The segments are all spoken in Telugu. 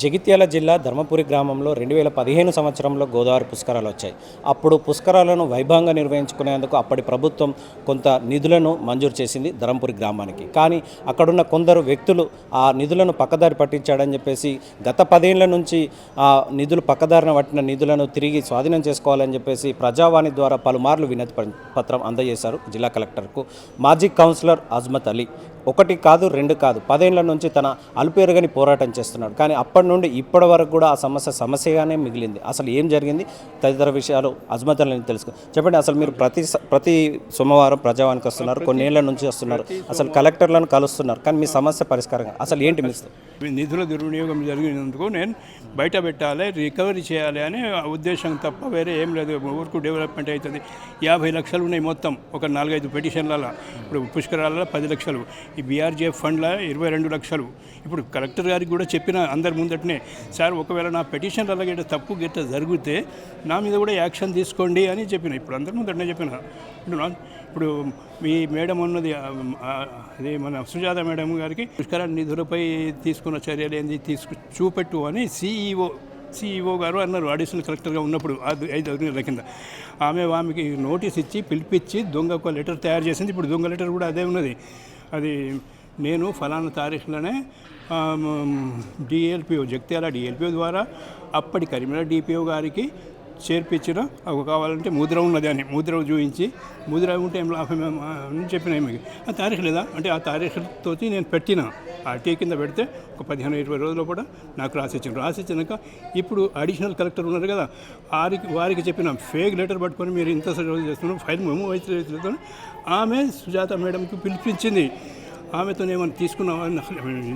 జగిత్యాల జిల్లా ధర్మపురి గ్రామంలో రెండు వేల పదిహేను సంవత్సరంలో గోదావరి పుష్కరాలు వచ్చాయి. అప్పుడు పుష్కరాలను వైభవంగా నిర్వహించుకునేందుకు అప్పటి ప్రభుత్వం కొంత నిధులను మంజూరు చేసింది ధర్మపురి గ్రామానికి. కానీ అక్కడున్న కొందరు వ్యక్తులు ఆ నిధులను పక్కదారి పట్టించాడని చెప్పేసి గత పదేళ్ళ నుంచి ఆ నిధులు పక్కదారిన పట్టిన నిధులను తిరిగి స్వాధీనం చేసుకోవాలని చెప్పేసి ప్రజావాణి ద్వారా పలుమార్లు వినతి ప- పత్రం అందజేశారు జిల్లా కలెక్టర్కు మాజీ కౌన్సిలర్ అజ్మత్ అలీ. ఒకటి కాదు రెండు కాదు. పదేళ్ళ నుంచి తన అలుపేరుగని పోరాటం చేస్తున్నాడు. కానీ అప్పటి నుండి ఇప్పటి వరకు కూడా ఆ సమస్య సమస్యగానే మిగిలింది. అసలు ఏం జరిగింది? తదితర విషయాలు అజ్మత్ అలీని తెలుసుకో చెప్పండి అసలు మీరు ప్రతి ప్రతి సోమవారం ప్రజావానికి వస్తున్నారు కొన్నేళ్ళ నుంచి వస్తున్నారు. అసలు కలెక్టర్లను కలుస్తున్నారు. కానీ మీ సమస్య పరిష్కారం అసలు ఏంటి మీ నిధుల దుర్వినియోగం జరిగినందుకు నేను బయట పెట్టాలి రికవరీ చేయాలి అనే ఉద్దేశం తప్ప వేరే ఏం లేదు. ఊరుకు డెవలప్మెంట్ అవుతుంది. యాభై లక్షలు ఉన్నాయి మొత్తం ఒక నాలుగైదు పెటిషన్లలో. ఇప్పుడు పుష్కరాలలో పది లక్షలు. ఈ బీఆర్జీఎఫ్ ఫండ్లో ఇరవై రెండు లక్షలు. ఇప్పుడు కలెక్టర్ గారికి కూడా చెప్పిన అందరి ముందటనే సార్ ఒకవేళ నా పెటిషన్ అలాగే తప్పు గిట్ట జరిగితే నా మీద కూడా యాక్షన్ తీసుకోండి అని చెప్పిన. ఇప్పుడు అందరి ముందటనే చెప్పిన. ఇప్పుడు మీ మేడం ఉన్నది అదే మన సుజాత మేడం గారికి పుష్కర నిధులపై తీసుకున్న చర్యలు ఏంది? తీసుకు చూపెట్టు అని సిఈఓ సిఈఓ గారు అన్నారు. అడిషనల్ కలెక్టర్గా ఉన్నప్పుడు ఐదు ఐదు నెలల కింద. ఆమె ఆమెకి నోటీస్ ఇచ్చి పిలిపించి దొంగ ఒక లెటర్ తయారు చేసింది. ఇప్పుడు దొంగ లెటర్ కూడా అదే ఉన్నది. అది నేను ఫలానా తారీఖులోనే డిఎల్పిఓ జగిత్యాల డిఎల్పిఓ ద్వారా అప్పటి కరీంనగర్ డిపిఓ గారికి చేర్పించిన అవి కావాలంటే ముద్ర ఉన్నది అని ముద్ర చూపించి ముద్ర ఉంటే ఏం లాభం అని చెప్పిన మీకు ఆ తారీఖు లేదా? అంటే ఆ తారీఖుతో నేను పెట్టిన. ఆ టీ కింద పెడితే ఒక పదిహేను ఇరవై రోజుల్లో కూడా నాకు రాసిచ్చాను రాసిచ్చినాక ఇప్పుడు అడిషనల్ కలెక్టర్ ఉన్నారు కదా వారికి వారికి చెప్పిన ఫేక్ లెటర్ పట్టుకొని మీరు ఇంత రోజు చేస్తున్నారు ఫైల్ మేము అయితే ఆమె సుజాత మేడంకి పిలిపించింది. ఆమెతో ఏమైనా తీసుకున్నావా?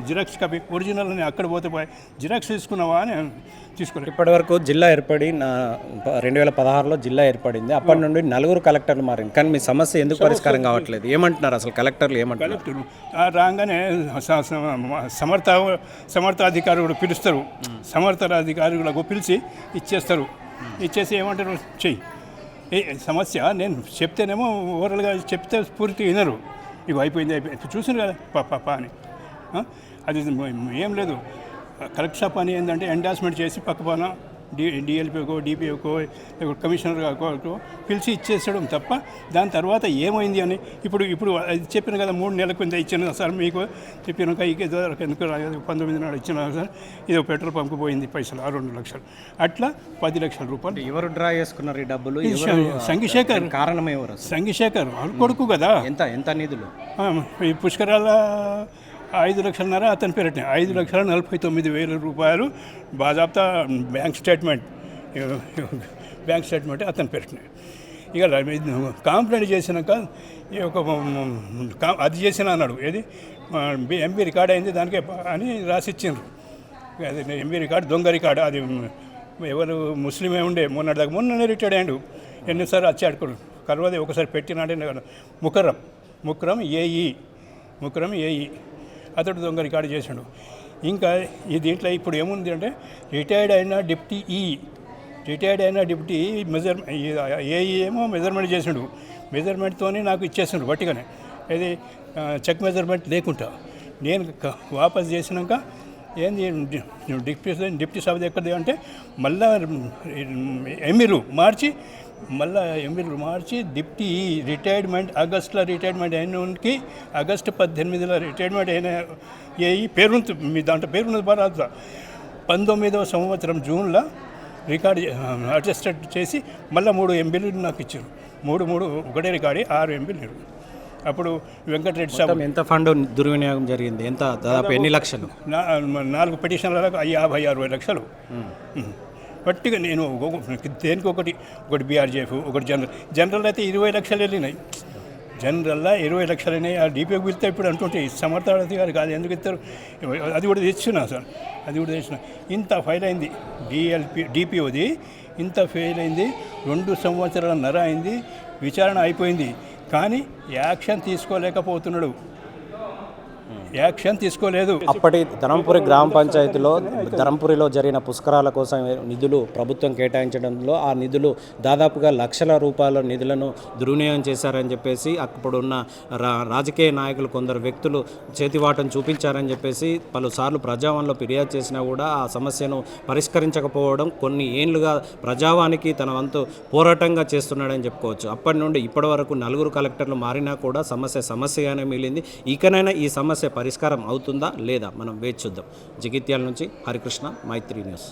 జిరాక్స్ కాపీ ఒరిజినల్ అని అక్కడ పోతే పోయి జిరాక్స్ తీసుకున్నావా అని తీసుకోలేదు. ఇప్పటి వరకు జిల్లా ఏర్పడి నా రెండు వేల పదహారులో జిల్లా ఏర్పడింది. అప్పటి నుండి నలుగురు కలెక్టర్లు మారింది. కానీ మీ సమస్య ఎందుకు పరిష్కారం కావట్లేదు? ఏమంటున్నారు అసలు కలెక్టర్లు ఆ రాగానే సమర్థ సమర్థాధికారులు పిలుస్తారు. సమర్థాధికారులకు పిలిచి ఇచ్చేస్తారు. ఇచ్చేసి ఏమంటారు? చెయ్యి. ఏ సమస్య నేను చెప్తేనేమో ఓవరాల్గా చెప్తే పూర్తి వినరు. ఇవి అయిపోయింది అయిపోయింది. చూసిన కదా? పా అని. అది ఏం లేదు. కలెక్టర్ షాప్ అని ఏంటంటే ఎండార్స్మెంట్ చేసి పక్క డి డిఎల్పిఓకో డిపిఓకో కమిషనర్ గారికో పిలిచి ఇచ్చేసడం తప్ప దాని తర్వాత ఏమైంది అని ఇప్పుడు ఇప్పుడు అది చెప్పిన కదా మూడు నెలల కింద ఇచ్చిన సార్ మీకు రాలేదు పంతొమ్మిది నాడు ఇచ్చిన సార్ ఇది పెట్రోల్ పంపు పోయింది పైసలు ఆ రెండు లక్షలు. అట్లా పది లక్షల రూపాయలు. ఎవరు డ్రా చేసుకున్నారు ఈ డబ్బులు? సంఘశేఖర్ కారణం ఎవరు? సంఘశేఖర్ కొడుకు కదా. ఎంత ఎంత నిధులు? పుష్కరాల ఐదు లక్షలన్నర అతని పేరట ఐదు లక్షల నలభై తొమ్మిది వేల రూపాయలు బాజాబ్తా బ్యాంక్ స్టేట్మెంట్. బ్యాంక్ స్టేట్మెంట్ అతని పేరట ఇక కాంప్లైంట్ చేసినాక ఈ ఒక అది చేసిన అన్నాడు. ఏది? ఎంబీ రికార్డ్ అయింది దానికే అని రాసిచ్చిండ్రు. అది ఎంబీ రికార్డు దొంగ రికార్డు అది ఎవరు ముస్లిమే ఉండే మొన్నటిదాకా మొన్ననే రిటైర్డ్ అయ్యాడు. ఎన్నిసార్లు వచ్చాడు కూడా కలవది ఒకసారి పెట్టినాడే ముకరం ముకరం ఏఈ. ముకరం ఏఈ. అతడు దొంగ రికార్డు చేశాడు. ఇంకా ఈ దీంట్లో ఇప్పుడు ఏముంది అంటే రిటైర్డ్ అయిన డిప్టీ ఈ రిటైర్డ్ అయిన డిప్టీ మెజర్ ఏఈ ఏమో మెజర్మెంట్ చేసిండు మెజర్మెంట్తోనే నాకు ఇచ్చేసిండు బట్టిగానే ఇది చెక్ మెజర్మెంట్ లేకుండా. నేను వాపస్ చేసినాక ఏంది డి- డిప్టీ డిప్టీ సభ ఎక్కడిది అంటే మళ్ళా ఎమ్మెల్యూ మార్చి మళ్ళా ఎమ్మెల్యూ మార్చి డిప్టీ రిటైర్మెంట్ ఆగస్టులో రిటైర్మెంట్ అయినకి ఆగస్టు పద్దెనిమిదిలో రిటైర్మెంట్ అయిన ఏ పేరు మీ దాంట్లో పేరు ఉన్నది బాగా పంతొమ్మిదవ సంవత్సరం జూన్లో రికార్డ్ అడ్జస్టెడ్ చేసి మళ్ళీ మూడు ఎంపీలు నాకు ఇచ్చారు. మూడు మూడు ఒకటే రికార్డు ఆరు ఎంపీలు అప్పుడు వెంకటరెడ్డి సాబ్ మొత్తం ఎంత ఫండ్ దుర్వినియోగం జరిగింది? ఎంత దాదాపు ఎన్ని లక్షలు? నాలుగు పిటిషన్లకు యాభై అరవై లక్షలు. గట్టిగా నేను దేనికి ఒకటి? ఒకటి బీఆర్జేఎఫ్ ఒకటి జనరల్. జనరల్ అయితే ఇరవై లక్షలు వెళ్ళినాయి. జనరల్లా ఇరవై లక్షలు అయినాయి. ఆ డీపీకి వెళ్తే ఇప్పుడు అంటుంటే సమర్థార్థి గారు కాదు ఎందుకు ఇస్తారు? అది కూడా తెచ్చున్నా సార్. అది కూడా తెచ్చిన ఇంత ఫైల్ అయింది. డిఎల్పి డిపిఓది ఇంత ఫెయిల్ అయింది. రెండు సంవత్సరాల నర అయింది. విచారణ అయిపోయింది. కానీ యాక్షన్ తీసుకోలేకపోతున్నాడు. యాక్షన్ తీసుకోలేదు. అప్పటి ధరంపురి గ్రామ పంచాయతీలో ధరంపురిలో జరిగిన పుష్కరాల కోసం నిధులు ప్రభుత్వం కేటాయించడంలో ఆ నిధులు దాదాపుగా లక్షల రూపాయల నిధులను దుర్వినియోగం చేశారని చెప్పేసి అప్పుడున్న రా రాజకీయ నాయకులు కొందరు వ్యక్తులు చేతివాటం చూపించారని చెప్పేసి పలుసార్లు ప్రజావాణిలో ఫిర్యాదు చేసినా కూడా ఆ సమస్యను పరిష్కరించకపోవడం కొన్ని ఏళ్ళుగా ప్రజావానికి తన వంతు పోరాటంగా చేస్తున్నాడని చెప్పుకోవచ్చు. అప్పటి నుండి ఇప్పటి వరకు నలుగురు కలెక్టర్లు మారినా కూడా సమస్య సమస్యగానే మిగిలింది. ఇకనైనా ఈ సమస్య పరిష్కారం అవుతుందా లేదా మనం వేచి చూద్దాం. జగిత్యాల నుంచి హరికృష్ణ మైత్రి న్యూస్.